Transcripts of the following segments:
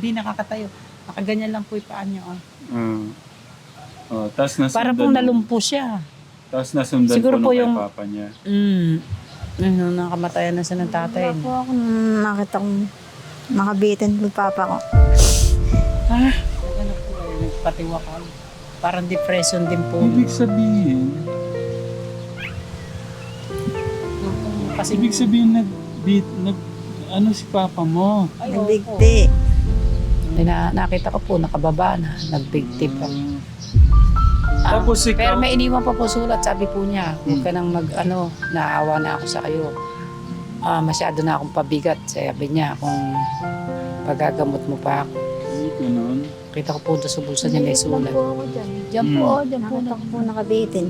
Hindi nakakatayo. Nakaganyan lang po yung paa niya. Oh. Ah. oh, tapos nasundan. Para pong nalumpo siya. Tapos nasundan Siguro po, po yung- kay papa niya. Mm. Ano, nakamatayan na siya ng tatay. Wala po ako nakita kong nakabitin yung papa ko. Ah, ano po nagpatiwa ka. Parang depression din po. Ibig sabihin, Kasi ibig sabihin nag, beat, nag, ano si papa mo? Ay, opo. Nagbigti. Na, nakita ko po, nakababa na, nagbigti pa. Ah, Tapos ikaw- Pero may iniwan pa po sulat, sabi po niya, huwag ka nang mag, ano, naawa na ako sa kayo. Ah, masyado na akong pabigat, sabi niya, kung pagagamot mo pa ako. Ganun. Kita ko po doon sa bulsa niya may sulat. Po ako dyan. Diyan po, Mm. oh, diyan po nakabitin.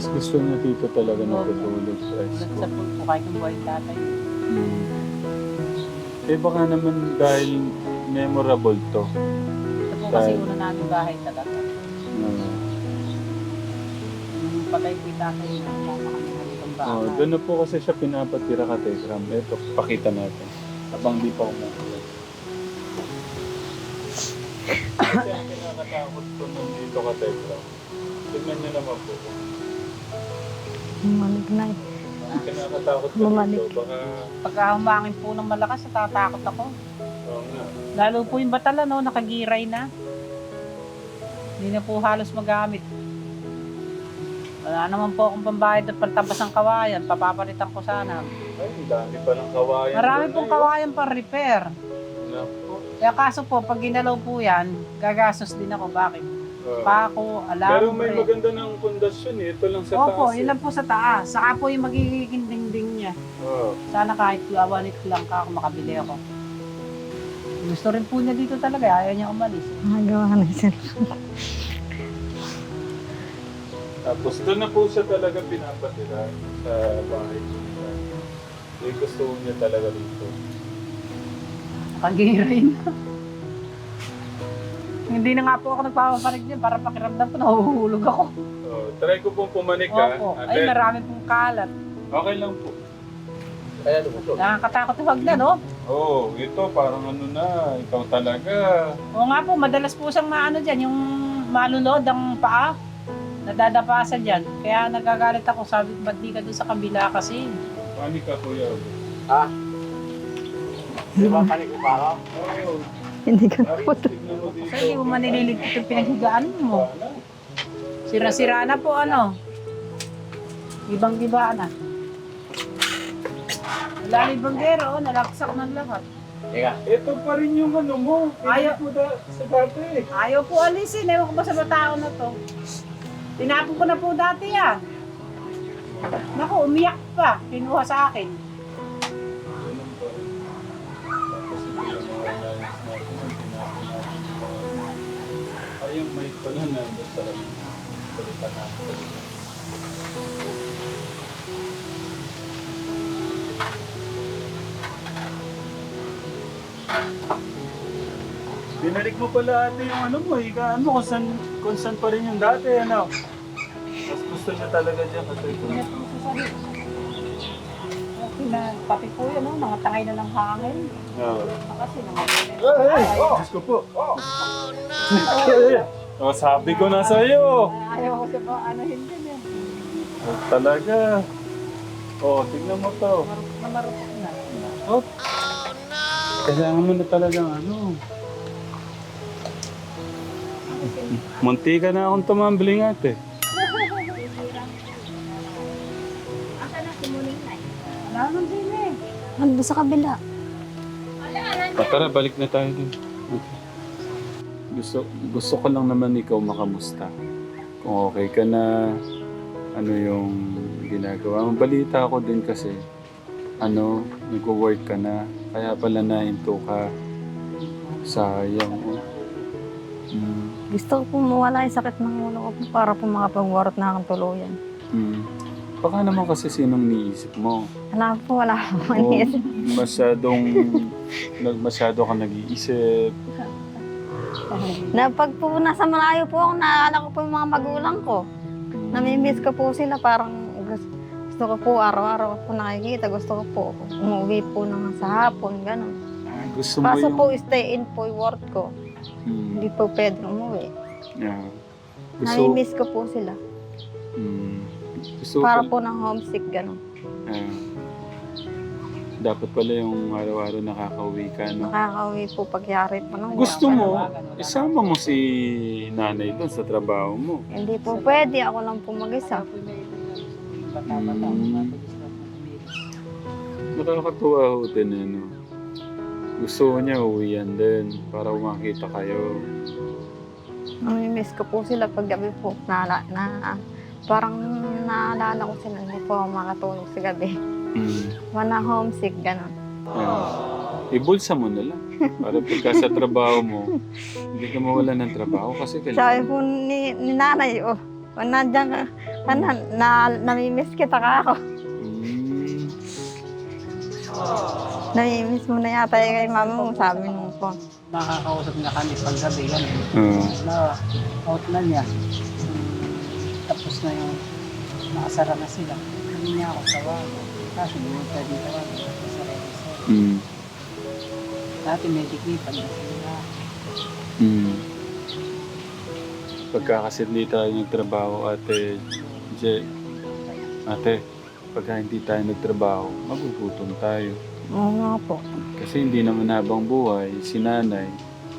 Mas gusto niya dito talaga natutulog. Presko. Sa po po, kahit yung buhay tatay. Hmm. Eh baka naman dahil memorable to. Ito po kasi Dahil- una namin bahay talaga. Uh, Nung patay po yung tatay, nakakama kami ng itong bahay. oh, doon na po kasi siya pinapatira ka, Tekram. Ito, pakita natin. Habang di pa umuulan. Kasi ang kinakatakot ko nandito ka, Tekram. Tignan niyo naman po. Malig na eh. Bumalik. dito, baka... Pagka humangin po ng malakas, natatakot ako. Oo nga. Lalo po yung batala, no, nakagiray na. Hindi na po halos magamit. Wala naman po akong pambayad at pantabas ng kawayan. Papapalitan ko sana. Ay, ang dami pa ng kawayan. Marami doon, pong eh. kawayan pang repair. Naku. Kaya kaso po, pag ginalaw po yan, gagastos din ako. Bakit? Oo. Pako, Pero may alambre. maganda ng pundasyon eh. Ito lang sa Opo, taas. yun lang po sa taas. Saka po yung magiging dingding niya. Oo. Sana kahit awanit lang ka ako makabili ako. Gusto rin po niya dito talaga. Ayaw niya umalis. Nagawa na siya. Tapos doon na po siya talaga pinapatira sa bahay niya. Eh, gusto niya talaga dito. Nakagiray na. Hindi na nga po ako nagpapapanig niya para pakiramdam ko nahuhulog ako. Oh, try ko pong pumanik ha. Opo. And Ay, then, marami pong kalat. okay lang po. Nakakatakot huwag na, no? Oh, ito parang ano na, ikaw talaga. Oo nga po, madalas po siyang maano dyan, yung malunod ang paa. Nadadapasan dyan. Kaya nagagalit ako, sabi ko, ba't di ka doon sa kabila kasi? Panik ka kuya. Di ba panik ako? Oh, Hindi po. mo dito. Kasi hindi mo manililigpit yung pinaghigaan mo. Sira-sira na po, ano? Ibang-iba na. Wala na yung banggero, oh, nalaksak ng lahat. Teka, Ito pa rin yung ano mo. Ayaw. Ayaw mo da, sa dati. Ayaw po alisin, ewan ko ba sa batao na to. Tinapon ko na po dati yan. Naku, umiyak pa. Kinuha sa akin. Ay, sa natin. Binalik mo pala ate yung ano mo, higaan mo kung saan, kung saan pa rin yung dati, ano? Mas gusto niya talaga dyan kasi ito. Pina, pati po yan, no? mga tangay na ng hangin. Oo. Kasi naman. Ay, Diyos ko po. Oh, oh, sabi ko na sa'yo. Ayaw ko siya pa, ano hindi eh. Oh, talaga. Oh, tignan mo to. Marupok na na. Oh. Kailangan mo na talagang ano. Munti ka na akong tumambling ate. Nang din eh. Nandun sa kabila. O, tara, balik na tayo dun. Gusto, gusto ko lang naman ikaw makamusta. Kung okay ka na, ano yung ginagawa mo. Balita ko din kasi, ano, nag-work ka na. Kaya pala nahinto ka. Sayang. oh. Mm. Gusto ko po mawala yung sakit ng ulo ko para po makapag-work na akong tuluyan. Mm. Baka naman kasi sinong niisip mo. Wala po, wala po. Oh, masyadong, nag, masyado ka nag-iisip. Na pag po nasa malayo po ako, naalala ko po yung mga magulang ko. Namimiss ko po sila, parang gus- gusto ko po araw-araw po nakikita. Gusto ko po umuwi po nang sa hapon, gano'n. Ah, gusto mo Kaso yung... po stay in po yung work ko. Mm, Hindi po pwede umuwi. yeah. Gusto, Namimiss ko po sila. mm, gusto Para ko, po ng homesick, gano'n. ah, dapat pala yung araw-araw nakakauwi ka, no? Nakakauwi po pagyari po ng Gusto mo, isama mo si nanay doon sa trabaho mo. Hindi po pwede. Ako lang po mag-isa. Mm. Nakakatuwa ho din, ano. Gusto ko niya uwian din para umakita kayo. Namimiss ko po sila pag gabi po. Na, na, parang naalala ko sila. Hindi po ako makatulog sa gabi. Mm. Wana homesick, gano'n. Yeah. Ibulsa mo na lang. Para pagka sa trabaho mo, hindi ka mawala ng trabaho kasi Sabi kailangan. po ni, ni nanay, oh, kung nandiyan ka, na, na, namimiss kita ka ako. Mm. Namimiss mo na yata yung kay mama mo, sabi nung po. Makakausap na kami pag gabi, gano'n. Oo. Na, out na niya. Tapos na yung nakasara na sila. Hindi niya ako tawagan. Kaso bumunod ka dito kami. Sa register. Mm. Dati may dikipan na sila. Mm. Pagka kasi hindi tayo nagtrabaho, ate, Je, ate, pagka hindi tayo nagtrabaho, magugutom tayo. Oo nga po. Kasi hindi naman habang buhay, si nanay,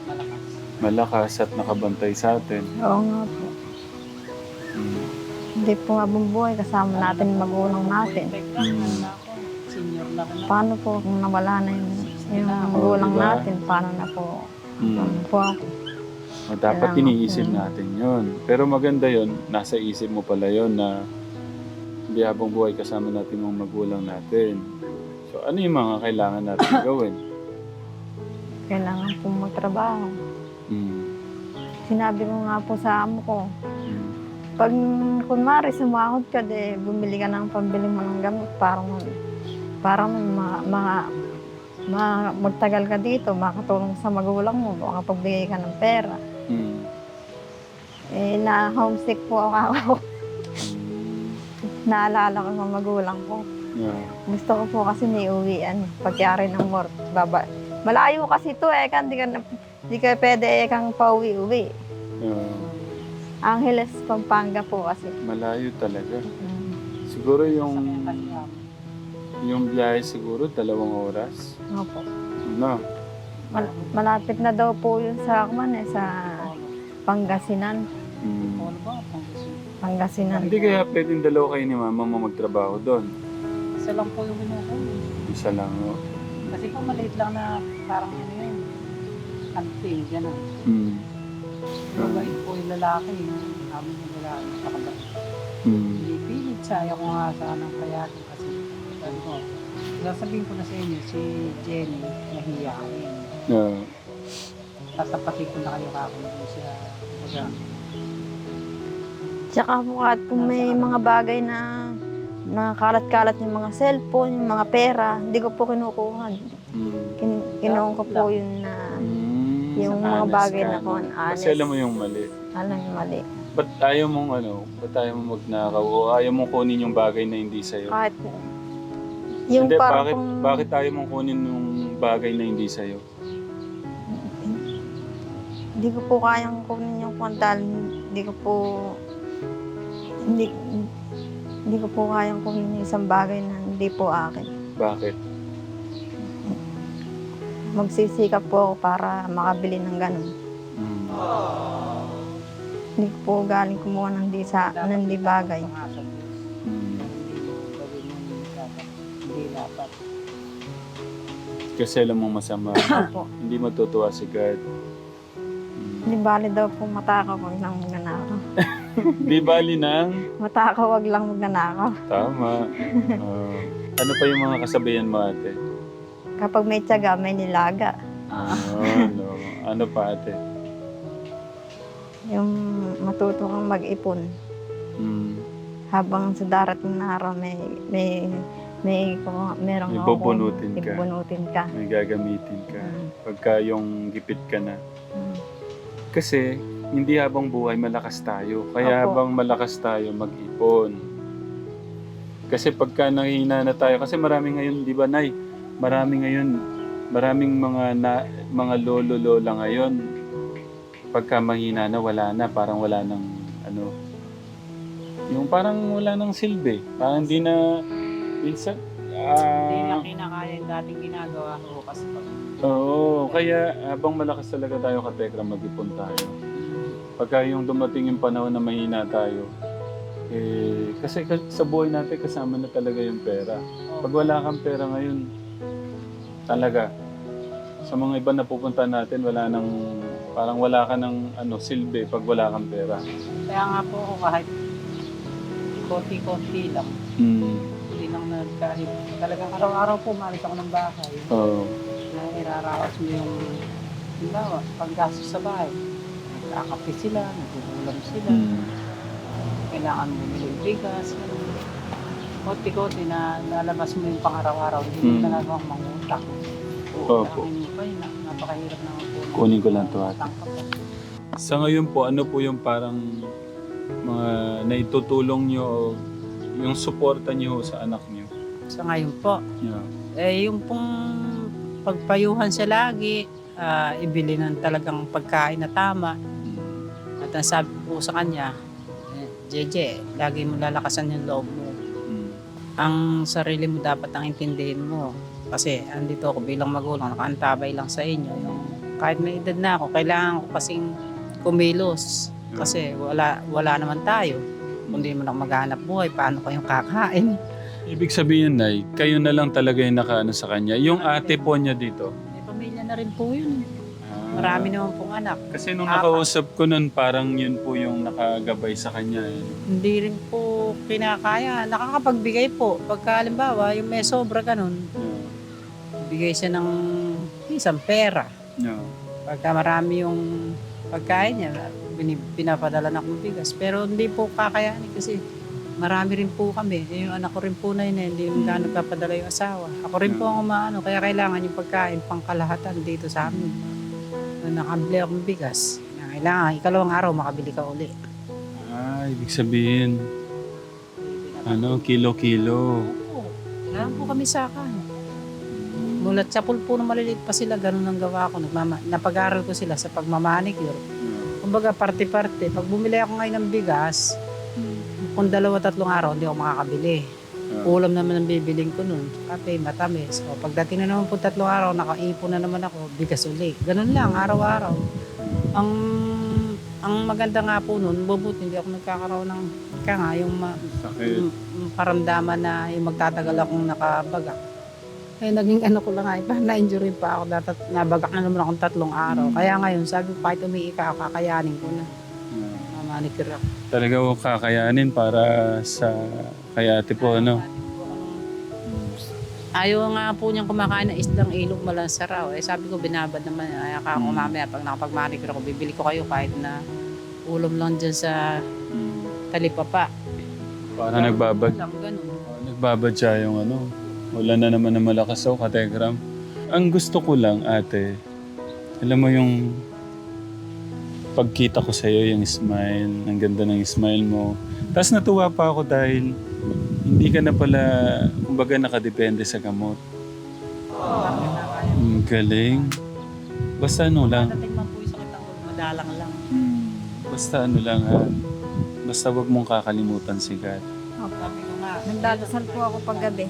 Malakas. malakas at nakabantay sa atin. Oo nga po. Mm. Hindi po habang buhay, kasama natin yung magulang natin. Senior na ka na. Paano po kung nawala na yung, yung magulang diba? natin, paano na po? Mm. Paano po ako? O, dapat Kailangan- iniisip natin yon. Pero maganda yon nasa isip mo pala yon na hindi habang buhay kasama natin mga magulang natin. So ano yung mga kailangan natin gawin? Kailangan po magtrabaho. Mm. Sinabi ko nga po sa amo ko, Mm. Pag kunwari sumahod ka, de, bumili ka ng pambili mo ng gamot para mo, para mo ma, ma, ma- magtagal ka dito, makatulong sa magulang mo, makapagbigay ka ng pera. Mm. Eh, na homesick po ako. Mm. Naalala ko sa magulang ko. Yeah. Gusto ko po kasi may uwian, pagyari ng work. Baba. Malayo kasi to eh, kan, di ka, na- di ka pwede eh, kang pauwi-uwi. Yeah. Angeles, Pampanga po kasi. Malayo talaga. Mm. Siguro yung yung biyahe siguro dalawang oras. Opo. No. Mal- malapit na daw po yun sa Akman eh, sa Pangasinan. Mm. Pangasinan. Hindi kaya pwedeng dalawa kayo ni mama mo magtrabaho doon. Isa lang po yung binukuha. Isa lang. No? Kasi po maliit lang na parang ano yun. Camping, gano'n. Mm. Mabait po yung lalaki. Yung amin yung lalaki. Nakabait. Mm. Pinipilit siya. Ayaw ko nga sa anong payakin kasi sabi ko, sasabihin ko na sa inyo, si Jenny, nahiyain. Yeah. Tatapatin ko na kayo kakunin siya. Kumbaga, Tsaka po at kung may mga bagay na nakalat-kalat yung mga cellphone, yung mga pera, hindi ko po kinukuha. Mm. Kin kinuha ko po yun na Mm. Yung mga honest bagay ka, na kung honest. Kasi alam mo yung mali. Alam yung mali. Ba't ayaw mong ano, ba't ayaw mong magnakaw o ayaw mong kunin yung bagay na hindi sa'yo? Kahit yung hindi, parang bakit, kung, bakit ayaw mong kunin yung bagay na hindi sa'yo? hindi ko po kayang kunin yung kwantal. Hindi ko po hindi hindi ko po kayang kunin yung isang bagay na hindi po akin. Bakit? Magsisikap po ako para makabili ng ganun. Mm. Hindi ko po galing kumuha ng di sa ng di bagay. Mm. Mo. Kasi alam mong masama. Opo. hindi matutuwa si God. Mm. Hindi bali daw po matakaw, wag lang magnanakaw. Di bali nang Matakaw, wag lang magnanakaw. tama. Ah, ano pa yung mga kasabihan mo ate? Kapag may tiyaga, may nilaga. Ano, no. ano pa ate? Yung matuto kang mag-ipon. Mm. Habang sa darating na araw, may, may, may, kung merong May ako- bubunutin ka. Bubunutin ka. May gagamitin ka. Mm. Pagka yung gipit ka na. Mm. Kasi hindi habang buhay malakas tayo. Kaya Opo. habang malakas tayo, mag-ipon. Kasi pagka nangihina na tayo, kasi marami ngayon, di ba, Nay? Marami ngayon, maraming mga na, mga lolo-lola ngayon, pagka mahina na, wala na, parang wala nang, ano, yung parang wala nang silbi. Parang hindi na, minsan, Hindi na ah, kinakaya yung dating ginagawa ko kasi pag oo, kaya habang malakas talaga tayo katekra, mag-ipon tayo. Pagka yung dumating yung panahon na mahina tayo, eh, kasi ka- sa buhay natin kasama na talaga yung pera. Pag wala kang pera ngayon, talaga, sa mga iba na pupunta natin, wala nang, parang wala ka ng ano, silbi pag wala kang pera. Kaya nga po ako kahit konti-konti lang. Mm. Hindi lang na kahit talagang araw-araw po malis ako ng bahay. Oo. Na iraraos mo yung halimbawa, panggastos sa bahay. Nagkakape sila, nagugulam sila. Mm. Kailangan bumili ng bigas. ganun. Konti-konti na lalabas mo yung pang-araw-araw. Hindi mo Mm. Mangutang. Opo. Ang pa yun, na- napakahirap naman po. Kunin ko lang to, ate. Po. Sa ngayon po, ano po yung parang mga naitutulong nyo o yung suporta nyo sa anak nyo? Sa ngayon po, Yeah. eh yung pong pagpayuhan siya lagi, ah, ibili ng talagang pagkain na tama. Mm. At ang sabi ko sa kanya, eh, Jeje, lagi mo lalakasan yung loob mo. Mm. Ang sarili mo dapat ang intindihin mo. Kasi andito ako bilang magulang, nakaantabay lang sa inyo. Yung, kahit may edad na ako, kailangan ko kasing kumilos. Kasi wala, wala naman tayo. Kung di mo lang maghanap buhay, paano kayong kakain? Ibig sabihin, Nay, kayo na lang talaga yung nakaano sa kanya. Yung ate po niya dito. May pamilya na rin po yun. ah, Marami naman pong anak. Kasi nung Apat. nakausap ko nun, parang yun po yung nakagabay sa kanya. Eh. Hindi rin po kinakaya. Nakakapagbigay po. Pagka halimbawa, yung may sobra ganun, Yeah. Bigay siya ng isang pera. Yeah. Pagka marami yung pagkain niya, pinapadala na akong bigas. Pero hindi po kakayanin kasi marami rin po kami. Yung anak ko rin po na yun, eh, hindi yung gaano papadala yung asawa. Ako rin po ang umaano, kaya kailangan yung pagkain pangkalahatan dito sa amin. Na nakabili akong bigas. Kailangan, ikalawang araw makabili ka uli. Ah, ibig sabihin, ano, kilo-kilo. Opo. Kailangan po kami sa akin. Mulat sa pulpo na maliliit pa sila, ganun ang gawa ko. Nagmama, napag-aral ko sila sa pagmamanicure. Yeah. Kumbaga, parte-parte. Pag bumili ako ngayon ng bigas, Mm. kung dalawa tatlong araw, hindi ako makakabili. Yeah. Ulam naman ang bibiling ko nun. Kape, matamis. O pagdating na naman po tatlong araw, nakaipon na naman ako, bigas uli. Ganun lang, araw-araw. Ang ang maganda nga po nun, bubut, hindi ako nagkakaroon ng, kaya nga, yung ma, Sakit. yung- paramdaman na yung magtatagal akong nakabagak. Eh, naging ano ko lang nga, iba, na-injury pa ako. Dapat nabagak na naman akong tatlong araw. Mm. Kaya ngayon, sabi ko, kahit umiika ako, kakayanin ko na. Mamanicure ako. Talaga ko kakayanin para sa kay ate po, ano? Ayaw nga po niyang kumakain ng isdang ilog malansa raw. Eh sabi ko binabad naman. Ay ako Mm. mamaya pag nakapag-manicure ako, bibili ko kayo kahit na ulam lang dyan sa talipapa. Para nagbabad. Lang, ganun. Nagbabad siya yung ano. Wala na naman na malakas ako, kategram. Ang gusto ko lang, ate, alam mo yung pagkita ko sa'yo, yung smile, ang ganda ng smile mo. Tapos natuwa pa ako dahil hindi ka na pala, kumbaga nakadepende sa gamot. Ang galing. Basta ano lang. Pagdating man po yung sakit madalang lang. Basta ano lang ha. Basta wag mong kakalimutan si God. Nga, Nagdadasal po ako paggabi.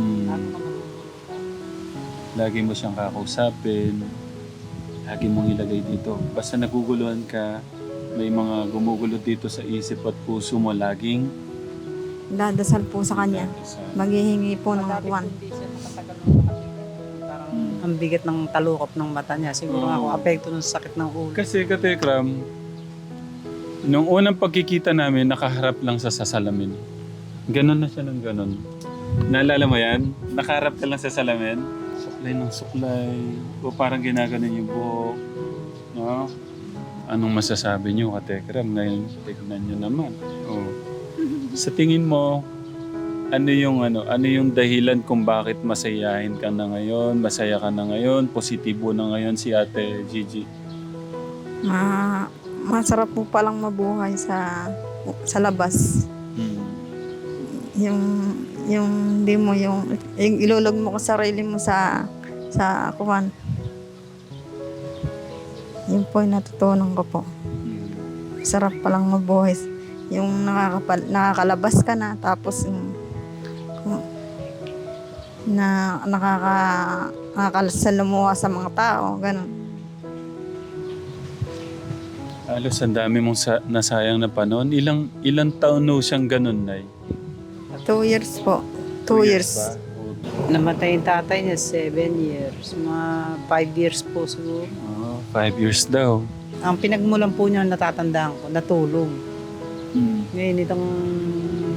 Hmm. Lagi mo siyang kakausapin. Lagi mong ilagay dito. Basta naguguluhan ka, may mga gumugulo dito sa isip at puso mo laging Dadasal po sa kanya. Maghihingi po ng Madami kuwan. hindi siya nakatagal ng nakatingin. Parang ang bigat ng talukop ng mata niya. Siguro Oo. ako apekto ng sakit ng ulo. Kasi katekram, nung unang pagkikita namin, nakaharap lang sa sasalamin. Ganon na siya ng ganon. Naalala mo yan? Nakaharap ka lang sa salamin. Suklay ng suklay. O parang ginaganon yung buhok. No? Anong masasabi niyo, katekram? Ngayon, tignan niyo naman. O. Sa tingin mo, ano yung ano, ano yung dahilan kung bakit masayahin ka na ngayon, masaya ka na ngayon, positibo na ngayon si Ate Gigi? Ma masarap po palang mabuhay sa sa labas. Mm. Yung yung di mo yung, yung ilulog mo ka sarili mo sa sa kuwan. Yun po yung natutunan ko po. Sarap palang mabuhay. Yung nakakapal, nakakalabas ka na tapos yung na nakaka nakakasalamuha sa mga tao, ganun. Halos ang dami mong sa- nasayang na panahon. Ilang, ilang taon no siyang ganun, Nay? Two years po. Two years. Namatay yung tatay niya, seven years. Mga five years po siguro. Oh, five years daw. Ang pinagmulan po niya natatandaan ko, natulog. Mm. Ngayon itong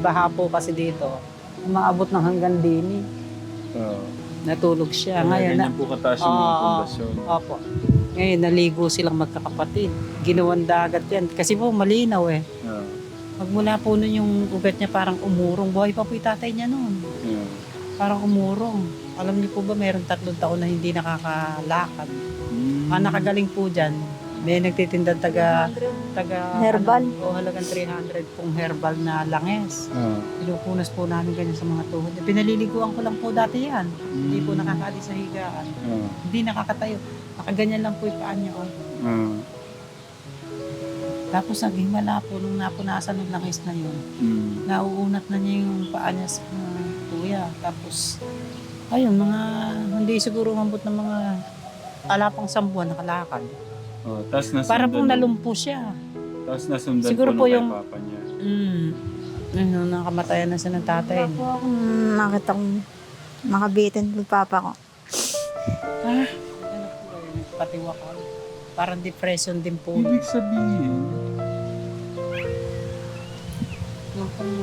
baha po kasi dito, umaabot ng hanggang dini. Oh. Natulog siya. Kaya Ngayon, na, po kataas yung mga Oo. pundasyon. opo. Ngayon, naligo silang magkakapatid. Ginawan dagat yan. Kasi po, malinaw eh. Oh. Magmula po nun yung ugat niya parang umurong. Buhay pa po yung tatay niya noon. Yeah. Parang umurong. Alam niyo po ba, mayroong tatlong taon na hindi nakakalakad. Mm. Ang nakagaling po dyan, may nagtitinda taga, taga Herbal. Ano, o halagang 300 pong herbal na langes. Oh. Pinupunas po namin ganyan sa mga tuhod. Pinaliliguan ko lang po dati yan. Hindi po Mm. nakakaalis sa higaan. Oh. Hindi nakakatayo. Nakaganyan lang po yung paa niya. Oh. Oh. Tapos naging mala po nung napunasan ng langis na yun. Mm. Nauunat na niya yung paa niya sa uh, tuya. Tapos, ayun, mga, hindi siguro umabot ng mga alapang sambuan nakalakad. Oh, tas nasundan. Para pong nalumpo siya. Tapos nasundan Siguro po, po nung yung- papa niya. Mm. Ano, nakamatayan na siya ng tatay. Wala po akong nakita kong nakabitin po papa ko. Ah, ano po patiwa ko. Parang depression din po. Ibig sabihin,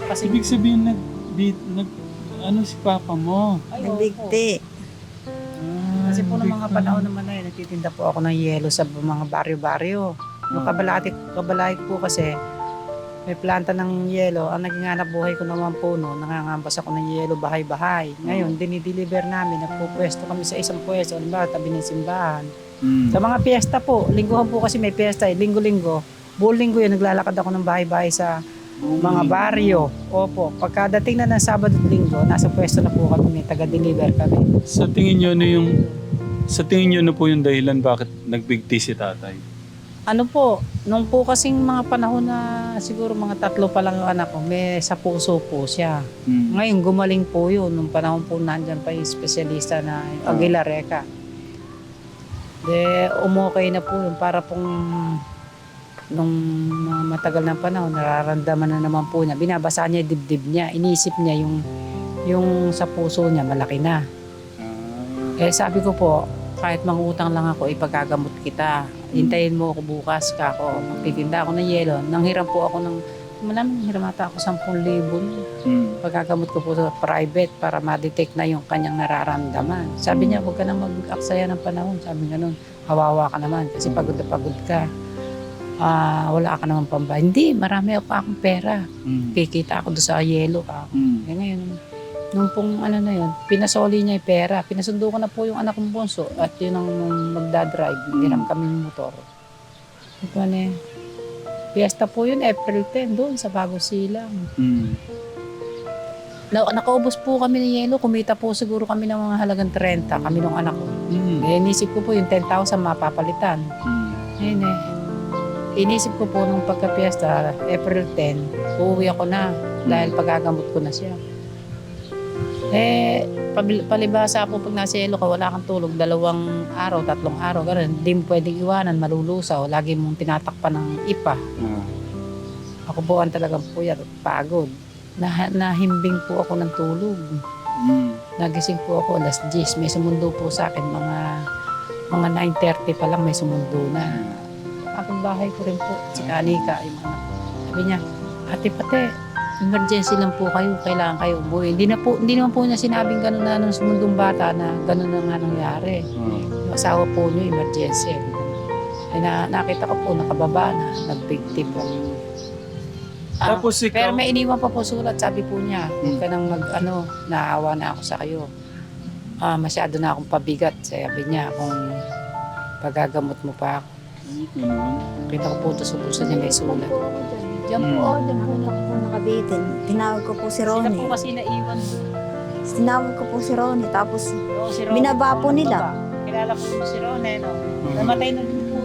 kasi, ibig sabihin nag, di, nag ano si papa mo? Ay, opo. Nabigti. Kasi po ng mga panahon naman na yun, nagtitinda po ako ng yelo sa mga baryo-baryo. Yung Ah. kabalatik, kabalaik po kasi, may planta ng yelo. Ang naging hanap buhay ko naman po no, nangangambas ako ng yelo bahay-bahay. Ngayon, dinideliver namin, nagpupwesto kami sa isang pwesto, halimbawa tabi ng simbahan. Mm. Sa mga piyesta po, lingguhan po kasi may piyesta eh, linggo-linggo. Buong linggo yun, naglalakad ako ng bahay-bahay sa mga baryo. Opo, pagkadating na ng Sabado at Linggo, nasa pwesto na po kami, may taga-deliver kami. Sa tingin niyo ano yung sa tingin niyo ano po yung dahilan bakit nagbigti si tatay? Ano po, nung po kasing mga panahon na siguro mga tatlo pa lang yung anak ko, may sa puso po siya. Mm. Ngayon, gumaling po yun. Nung panahon po nandyan pa yung espesyalista na yung Ah. Aguilareca. De, umukay na po yun para pong nung mga matagal na panahon, nararamdaman na naman po niya. Binabasa niya dibdib niya. Inisip niya yung, yung sa puso niya, malaki na. Ah. Eh sabi ko po, kahit mangutang lang ako, ipagagamot kita. Hintayin mo ako bukas ka ako. Magtitinda ako ng yelo. Nanghiram po ako ng, malamang nanghiram ata ako 10,000. Mm. Pagagamot ko po sa private para ma-detect na yung kanyang nararamdaman. Sabi niya, huwag ka na mag-aksaya ng panahon. Sabi nga nun, hawawa ka naman kasi pagod na pagod ka. Ah, wala ka naman pambayad. Hindi, marami pa akong pera. Mm. Kikita ako doon sa yelo ka. Mm. Eh ngayon, nung pong ano na yun, pinasoli niya yung pera. Pinasundo ko na po yung anak kong bunso at yun ang magdadrive. Hiram kami ng motor. Ito na eh. Fiesta po yun, April 10, doon sa Bago Silang. Mm. Na, nakaubos po kami ng yelo, kumita po siguro kami ng mga halagang 30, kami ng anak ko. Mm. Eh, inisip ko po yung 10,000 mapapalitan. Mm. Ayun eh. Inisip ko po nung pagka-fiesta, April 10, uuwi ako na dahil pagagamot ko na siya. Eh, palibasa po pag nasa yelo ka, wala kang tulog, dalawang araw, tatlong araw, gano'n. Hindi mo pwedeng iwanan, malulusaw. Lagi mong tinatakpan ng ipa. Ah. Ako po ang talagang puyat at pagod. Nah, nahimbing po ako ng tulog. Mm. Nagising po ako alas 10. May sumundo po sa akin mga mga 9.30 pa lang may sumundo na. Aking bahay ko rin po, si Anika, yung anak. Sabi niya, ate pate, emergency lang po kayo, kailangan kayo umuwi. Hindi, na po, hindi naman po niya sinabing gano'n na nung sumundong bata na gano'n na nga nangyari. Ah. Yung asawa po niyo, emergency. Ay na, nakita ko po, nakababa na, nagbigti po. Ah, Tapos ikaw, pero may iniwan pa po sulat, sabi po niya, huwag ka nang mag, ano, naawa na ako sa kayo. Ah, masyado na akong pabigat, sabi niya, kung pagagamot mo pa ako. Kita ko po ito sa bulsa niya may sulat. Po ako dyan. Diyan po Hmm. ako, po po nakabitin. Tinawag ko po si Sila Ronnie. po kasi naiwan. Tinawag ko po si Ronnie. Tapos Oo, si Ron. Binaba po nila. Kilala po mo si Ron eh, no? Namatay na din po.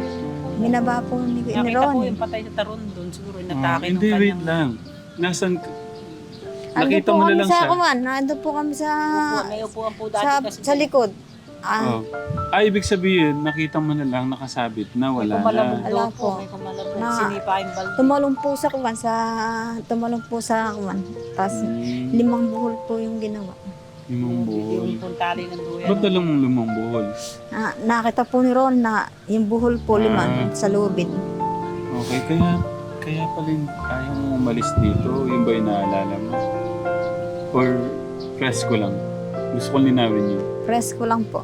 minaba po ni, ni Nakita po Ronnie. yung patay sa taron doon. Siguro Ah, inatake ng hindi, wait lang. Nasaan ka? Ando Nakita po mo na kami lang sa siya? kuman. Nando po kami sa, Upo, may upuan po dati sa, kasi. sa likod. Ah, Oh. Ah, ibig sabihin, nakita mo na lang nakasabit na wala na. Wala po. po. May kumalabog. Na- Sinipa yung balde. tumalong po sa kuman. Sa, tumalong po sa kuman. Tapos Hmm, limang buhol po yung ginawa. limang buhol. Yung puntali ng duyan. Ba't mong limang buhol? Na, nakita po ni Ron na yung buhol po lima Ah. sa lubid. Okay, kaya kaya pala yung- ayaw mo umalis dito. Yun ba yung naalala mo? Or fresco lang? Gusto ko linawin yun. Presko lang po.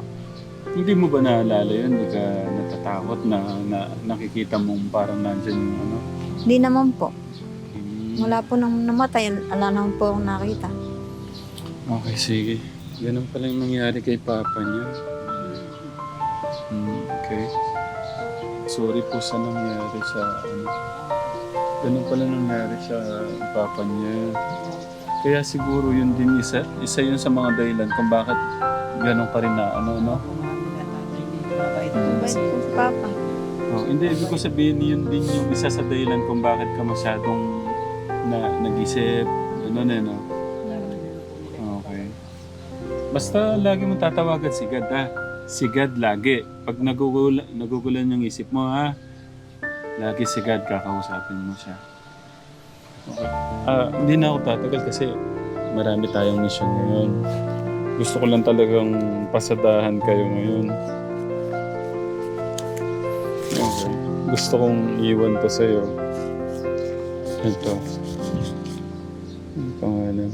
Hindi mo ba naalala yun? Hindi ka natatakot na, na nakikita mong parang nandyan yung ano? Hindi naman po. Hmm. Mula po nang namatay, ala naman po akong nakita. Okay, sige. Ganun pala yung nangyari kay Papa niya. Hmm, okay. Sorry po sa nangyari sa ano. Ganun pala nangyari sa Papa niya. Kaya siguro yun din isa, isa yun sa mga dahilan kung bakit ganun ka rin na ano, no? Mabait Papa. Oh, hindi, ibig ko sabihin yun din yung isa sa dahilan kung bakit ka masyadong na, nag-isip. Ano na, no? Okay. Basta lagi mo tatawagan si God, ha? Si God lagi. Pag nagugula, nagugulan yung isip mo, ha? Lagi si God, kakausapin mo siya. Okay. Ah, hindi na ako tatagal kasi marami tayong mission ngayon. Gusto ko lang talagang pasadahan kayo ngayon. Gusto kong iwan to sa'yo. Ito. Ang pangalan.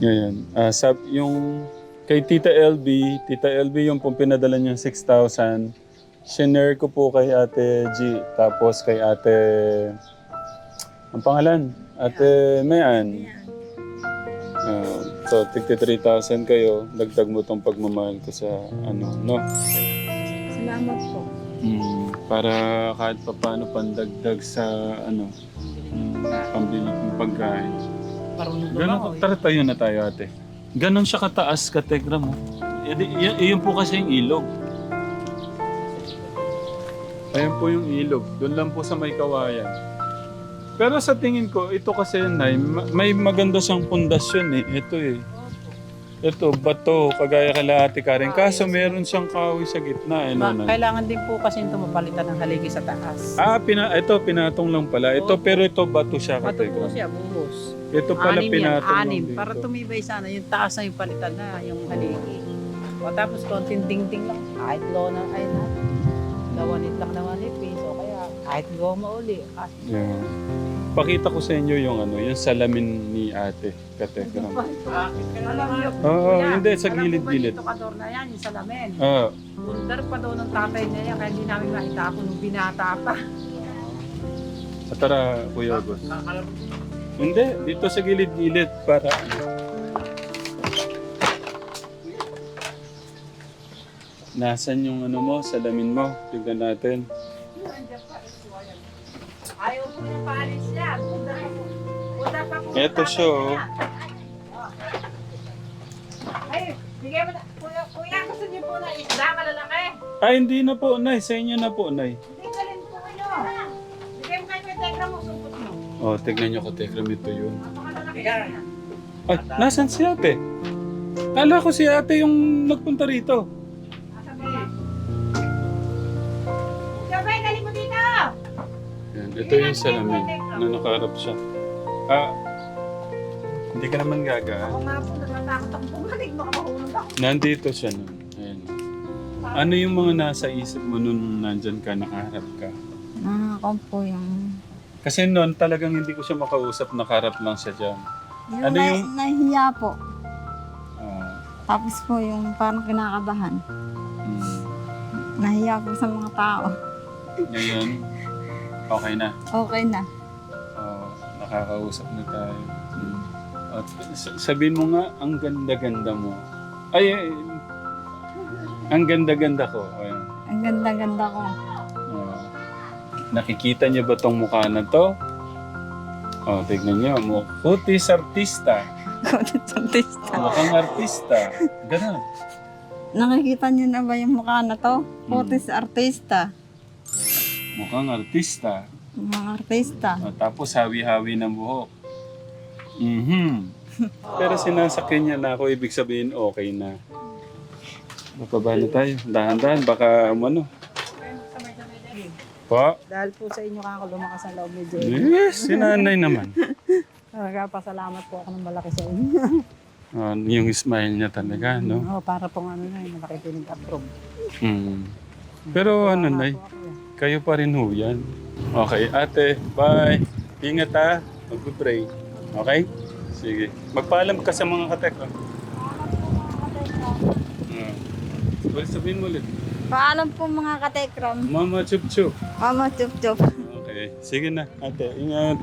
Ngayon. Ah, sab yung kay Tita LB, Tita LB yung pong pinadala niyang 6,000. Shinare ko po kay Ate G. Tapos kay Ate... Ang pangalan? Ate Mayan. Ah, so, tigti 3,000 kayo. Dagdag mo tong pagmamahal ko sa ano, no? Salamat po. Mm, para kahit pa paano pandagdag sa ano, pambili ng pagkain. Marunong ba Ganon, ako eh. tara tayo na tayo ate. Ganon siya kataas ka Tegra mo. Y- y- yun po kasi yung ilog. Ayan po yung ilog. Doon lang po sa may kawayan. Pero sa tingin ko, ito kasi Nay, ma- may maganda siyang pundasyon eh. Ito eh. Ito, bato, kagaya kala ate Karen. Kaso meron siyang kahoy sa gitna. Eh, Ma- no, Nay? kailangan din po kasi ito mapalitan ng haligi sa taas. Ah, pina, ito, pinatong lang pala. Ito, pero ito, bato siya. Bato po siya, buhos. Ito pala anim yan, pinatong anim. lang dito. Para tumibay sana, yung taas na yung palitan na, yung haligi. O tapos konting dingding lang, kahit low na, ay na, lawanit lang naman ipis. O kaya, kahit goma uli. Ah, Yeah. Pakita ko sa inyo yung ano, yung salamin ni ate. Kategram. alam niyo, Oo, hindi, sa alam mo ba gilid-gilid. Dito kador na yan, yung salamin. Ah, Bundar pa daw ng tatay niya yan, kaya hindi namin makita ako nung binata pa. ah, tara, Kuya August. Hindi, dito sa gilid-gilid para ano. Nasaan yung ano mo, salamin mo? Tignan natin. Ayaw po yung paalis pa po. Bundar pa po. tatay siya, oh. niya. Ay, bigay mo na. Kuya, kuya, gusto niyo po na isda malalaki? Ay, hindi na po, Nay. Sa inyo na po, Nay. Hindi ka rin po kayo. Bigay mo kayo may tegra mo, sumpot mo. Oh, tignan nyo, Kategram, ito yun. Napakalalaki. Ay, nasan si ate? Kala ko si ate yung nagpunta rito. Ito yung salamin na nakaharap siya. Ah, hindi ka naman gaga. Ako nga po, natatakot akong bumalik. Baka mahulog ako. Nandito siya nun. Ayan. Ano yung mga nasa isip mo nun nandyan ka, nakaharap ka? Nakakam po yung... Kasi noon talagang hindi ko siya makausap, nakaharap lang siya dyan. Yung, Ano na- yung- Nahihiya po. Ah, Tapos po yung parang kinakabahan. mm, Nahiya po sa mga tao. ngayon, okay na. Okay na. Oh, nakakausap na tayo. Mm. At s- sabihin mo nga, ang ganda-ganda mo. Ay, ay, ang ganda-ganda ko. Ayan. Ang ganda-ganda ko. Oh. Nakikita niyo ba tong mukha na to? Oh, tignan niyo. Mu- Kutis artista. Mukhang artista. Ganun. Nakikita niyo na ba yung mukha na to? Putis artista. Mukhang artista. Mga artista. Oh, tapos hawi-hawi ng buhok. Mhm. Pero sinasakyan niya na ako, ibig sabihin okay na. Mapaba na tayo. Dahan-dahan, baka ano. Po? Dahil po sa inyo kako lumakas ang loob ni Jay. Yes, sinanay naman. Nagpasalamat po ako ng malaki sa inyo. Ah, yung smile niya talaga, no? Oo, para pong ano na malaki pinag-approve. Mm. Pero ano, Nay, Po ako. Kayo pa rin ho yan. Okay, ate, bye. Ingat ha, mag-pray. Okay? Sige. Magpaalam ka sa mga katek. ah. Hmm. Well, sabihin mo ulit. Paalam po mga katekram. Mama chup chup. Mama chup chup. Okay. Sige na, ate. Ingat.